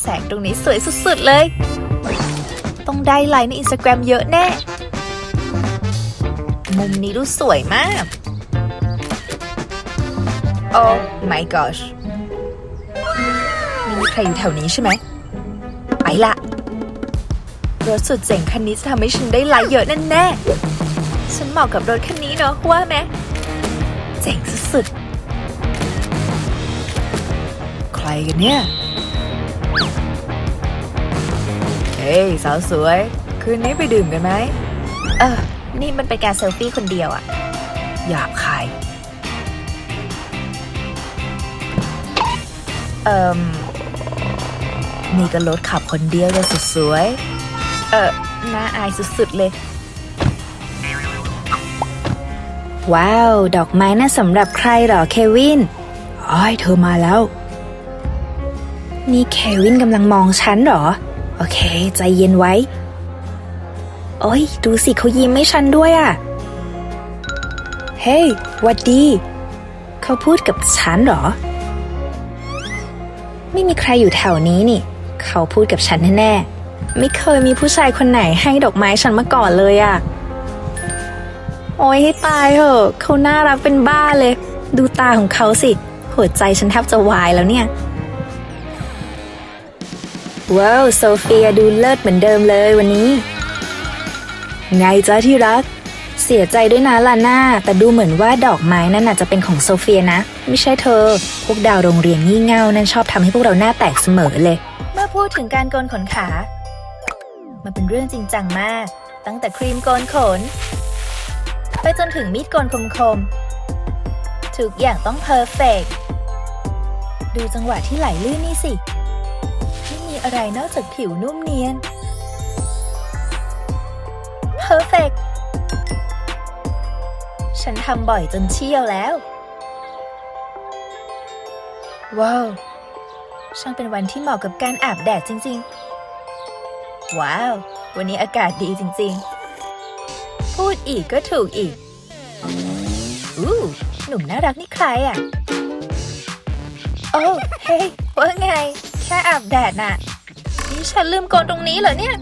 แสงตรงนี้สวยสุดๆเลย ต้องได้ไลค์ในอินสตาแกรมเยอะแน่ มุมนี้ดูสวยมาก โอ้ my gosh ไม่มีใครอยู่แถวนี้ใช่ไหม ไปละรถสุดเจ๋งคันนี้จะทำให้ฉันได้ไลค์เยอะแน่ๆ ฉันเหมาะกับรถคันนี้เนอะว่าไหมเจ๋งสุดๆ ใครกันเนี่ย เฮ้ยสาวสวย คืนนี้ไปดื่มกันไหม เออ นี่มันเป็นการเซลฟี่คนเดียวอะอยากใครเอ่มนี่ก็รถขับคนเดียวเลยสุดสวย เออน่าอายสุดๆเลย ว้าว ดอกไม้น่าสำหรับใครเหรอเควิน อ้อยเธอมาแล้ว นี่เควินกำลังมองฉันเหรอ โอเค ใจเย็นไว้ โอ้ย ดูสิเขายิ้มให้ฉันด้วยอะ่ะ เฮ้ยวัดดี เขาพูดกับฉันเหรอ ไม่มีใครอยู่แถวนี้นี่ เขาพูดกับฉันแน่ๆ ไม่เคยมีผู้ชายคนไหนให้ดอกไม้ฉันมาก่อนเลยอะ่ะ โอ้ยให้ตายเหอะ เขาน่ารักเป็นบ้าเลย ดูตาของเขาสิ หัวใจฉันแทบจะวายแล้วเนี่ย ว้าวโซเฟียดูเลิศเหมือนเดิมเลยวันนี้ ไงจ้าที่รัก เสียใจด้วยนะลาน่าแต่ดูเหมือนว่าดอกไม้นั่นน่ะจะเป็นของโซเฟียนะ ไม่ใช่เธอ พวกดาวโรงเรียนงี่เง่านั่นชอบทำให้พวกเราหน้าแตกเสมอเลย เมื่อพูดถึงการโกนขนขา มันเป็นเรื่องจริงจังมาก ตั้งแต่ครีมโกนขน ไปจนถึงมีดโกนคมๆทุกอย่างต้องเพอร์เฟกดูจังหวะที่ไหลลื่นนี่สิ อะไรนอกจากผิวนุ่มเนียน เพอร์เฟกฉันทำบ่อยจนเชี่ยวแล้ว ว้าว ช่างเป็นวันที่เหมาะกับการอาบแดดจริง ๆ ว้าว วันนี้อากาศดีจริง ๆ พูดอีกก็ถูกอีก อู้หนุ่มน่ารักนี่ใครอะ โอ้ เฮ้ยว่าไง แค่อาบแดดน่ะ ฉันลืมโกนตรงนี้เหรอเนี่ย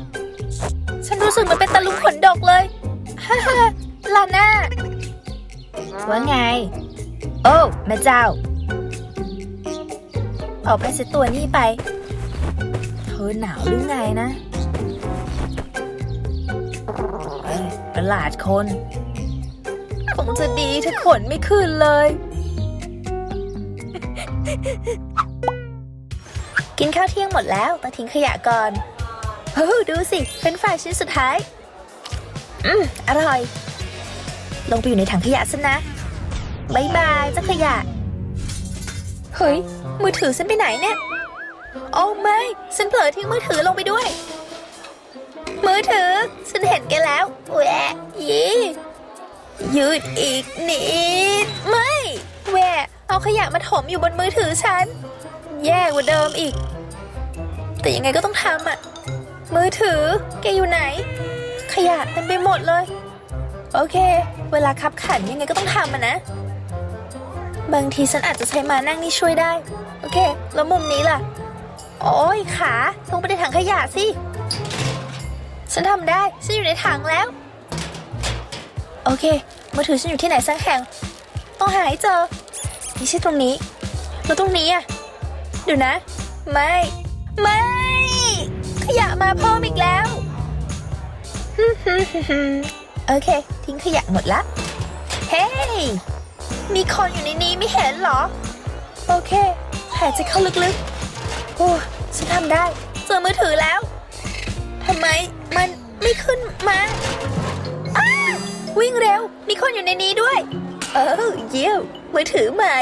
ฉันรู้สึกเหมันเป็นตะลุงขนดกเลยฮ่าฮ่าลาน่าว่าไง โอ้แม่เจ้า เอาผ้าเช็ดตัวนี่ไป เธอหนาวหรือไงนะประหลาดคน คงจะดีถ้าขนไม่ขึ้นเลย กินข้าวเที่ยงหมดแล้วต้องทิ้งขยะก่อนเฮ้ดูสิเป็นฝ่ายชิ้นสุดท้าย อืมอร่อย ลงไปอยู่ในถังขยะซะนะบายบายเจ้าขยะ เฮ้ย มือถือฉันไปไหนเนี่ย โอ้ไม่ฉันเผลอทิ้งมือถือลงไปด้วย มือถือฉันเห็นแกแล้วแหวะยียืดอีกนิด ไม่แหวะเอาขยะมาถมอยู่บนมือถือฉัน แย่กว่าเดิมอีก แต่ยังไงก็ต้องทำอะมือถือ แกอยู่ไหน ขยะเต็มไปหมดเลย โอเค เวลาขับขันยังไงก็ต้องทำอะนะ บางทีฉันอาจจะใช้มานั่งนี่ช่วยได้ โอเค แล้วมุมนี้ล่ะ โอ้ยขาลงไปในถังขยะสิ ฉันทำได้ ฉันอยู่ในถังแล้ว โอเค มือถือฉันอยู่ที่ไหนสักแห่ง ต้องหาให้เจอ ไม่ใช่ตรงนี้ แล้วตรงนี้อะ เดี๋ยวนะ ไม่ ไม่ ขยะมาเพิ่มอีกแล้ว โอเค ทิ้งขยะหมดละ เฮ้ยมีคนอยู่ในนี้ไม่เห็นเหรอ โอเคหายใจเข้าลึกๆ โอ้ ฉันทำได้ เจอมือถือแล้ว ทำไมมันไม่ขึ้นมาอ้าวิ่งเร็ว มีคนอยู่ในนี้ด้วย เออเยี่ยมมือถือใหม่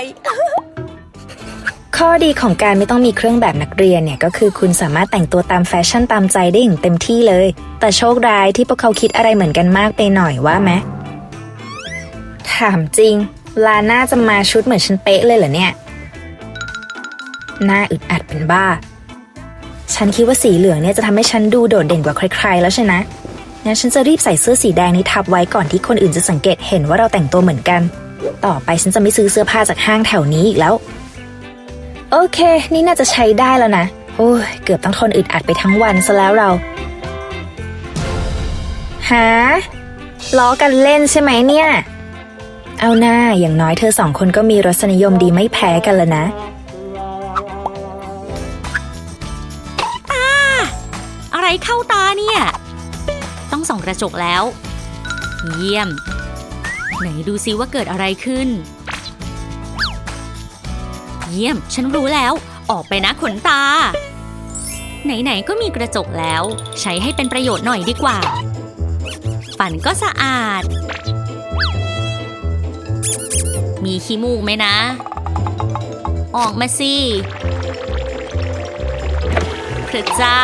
ข้อดีของการไม่ต้องมีเครื่องแบบนักเรียนเนี่ยก็คือคุณสามารถแต่งตัวตามแฟชั่นตามใจได้อย่างเต็มที่เลย แต่โชคร้ายที่พวกเขาคิดอะไรเหมือนกันมากไปหน่อยว่าไหมถามจริง ลาน่าจะมาชุดเหมือนฉันเป๊ะเลยเหรอเนี่ยหน้าอึดอัดเป็นบ้า ฉันคิดว่าสีเหลืองเนี่ยจะทำให้ฉันดูโดดเด่นกว่าใครๆแล้วใช่นะงั้นฉันจะรีบใส่เสื้อสีแดงนี้ทับไว้ก่อนที่คนอื่นจะสังเกตเห็นว่าเราแต่งตัวเหมือนกัน ต่อไปฉันจะไม่ซื้อเสื้อผ้าจากห้างแถวนี้อีกแล้ว โอเค นี่น่าจะใช้ได้แล้วนะ โอ้ย เกือบต้องทนอึดอัดไปทั้งวันซะแล้วเรา หา ล้อกันเล่นใช่ไหมเนี่ย เอาหน้า อย่างน้อยเธอสองคนก็มีรสนิยมดีไม่แพ้กันแล้วนะอะไรเข้าตาเนี่ย ต้องส่องกระจกแล้ว เยี่ยม ไหนดูซิว่าเกิดอะไรขึ้น เยี่ยม ฉันรู้แล้ว ออกไปนะขนตา ไหน ๆ ก็มีกระจกแล้ว ใช้ให้เป็นประโยชน์หน่อยดีกว่า ฝันก็สะอาด มีขี้มูกไหมนะ ออกมาสิพระเจ้า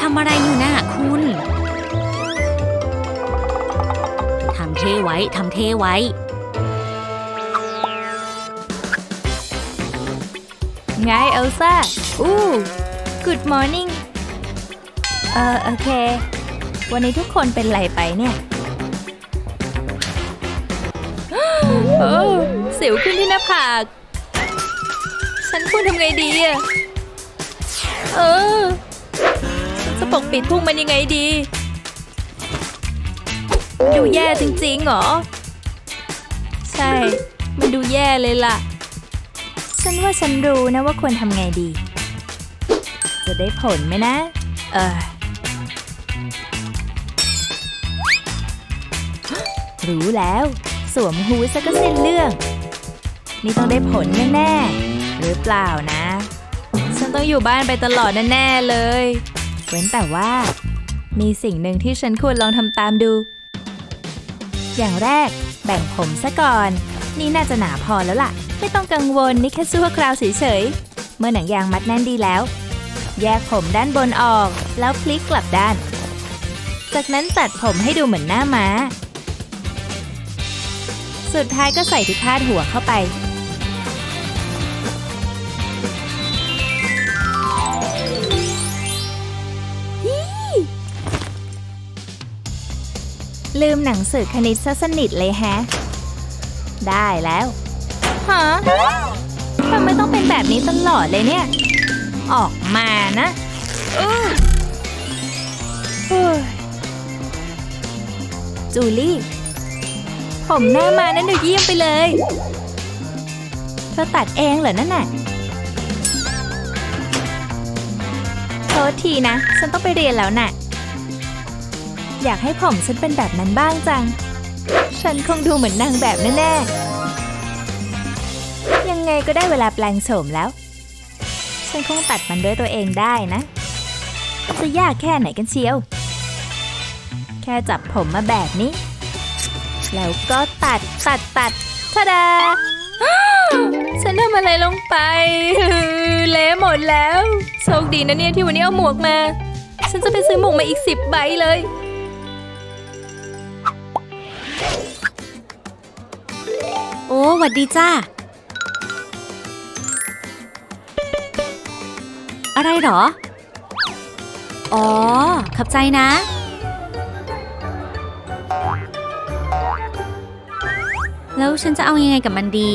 ทำอะไรอยู่น่ะคุณ ทำเทไว้ ทำเทไว้ ไงเอลซ่า อู้ good morning เออโอเค วันนี้ทุกคนเป็นไรไปเนี่ยโอ้สิวขึ้นที่หน้าผาก ฉันควรทำไงดีอะเออ ฉันจะปกปิดพุ่งมันยังไงดี ดูแย่จริงๆหรอ ใช่ มันดูแย่เลยล่ะ ฉันว่าฉันรู้นะว่าควรทำไงดี จะได้ผลไหมนะ เออ รู้แล้ว สวมฮูซะก็เส้นเรื่อง นี่ต้องได้ผลแน่ๆ หรือเปล่านะ ฉันต้องอยู่บ้านไปตลอดแน่ๆเลย เว้นแต่ว่า มีสิ่งหนึ่งที่ฉันควรลองทำตามดู อย่างแรกแบ่งผมซะก่อน นี่น่าจะหนาพอแล้วล่ะ ไม่ต้องกังวลนี่แค่ชั่วคราวเฉยๆ เมื่อหนังยางมัดแน่นดีแล้ว แยกผมด้านบนออก แล้วพลิกกลับด้าน จากนั้นตัดผมให้ดูเหมือนหน้าม้า สุดท้ายก็ใส่ที่คาดหัวเข้าไปลืมหนังสือคณิตซะสนิทเลยแฮะ ได้แล้วฮะทำไมต้องเป็นแบบนี้ตลอดเลยเนี่ย ออกมานะอื้อเฮ้ยจูลี่ ผมหน้ามานั่นดูเยี่ยมไปเลย เธอตัดเองเหรอนั่นน่ะโทษทีนะ ฉันต้องไปเรียนแล้วน่ะ อยากให้ผมฉันเป็นแบบนั้นบ้างจัง ฉันคงดูเหมือนนางแบบแน่ๆ ยังไงก็ได้เวลาแปลงโฉมแล้ว ฉันคงตัดมันด้วยตัวเองได้นะ จะยากแค่ไหนกันเชียว แค่จับผมมาแบบนี้ แล้วก็ตัดตัดตัดทะดาฉันทำอะไรลงไป เละหมดแล้ว โชคดีนะเนี่ยที่วันนี้เอาหมวกมา ฉันจะไปซื้อหมวกมาอีกสิบใบเลย หวัดดีจ้า อะไรเหรอ อ๋อ ขับใจนะ แล้วฉันจะเอายังไงกับมันดี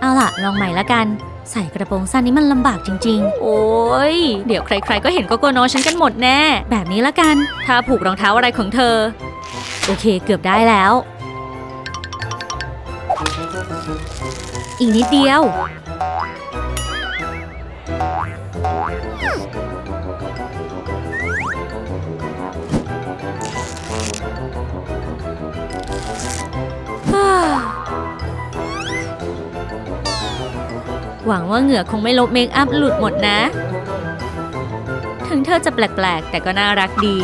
เอาล่ะ ลองใหม่ละกัน ใส่กระโปรงสั้นนี้มันลำบากจริง ๆ โอ้ย เดี๋ยวใคร ๆ ก็เห็นโกโกโนฉันกันหมดแน่ แบบนี้ละกัน ถ้าผูกรองเท้าอะไรของเธอ โอเค เกือบได้แล้ว อีกนิดเดียว หวังว่าเหงื่อคงไม่ลบเมคอัพหลุดหมดนะ ถึงเธอจะแปลกๆ แต่ก็น่ารักดี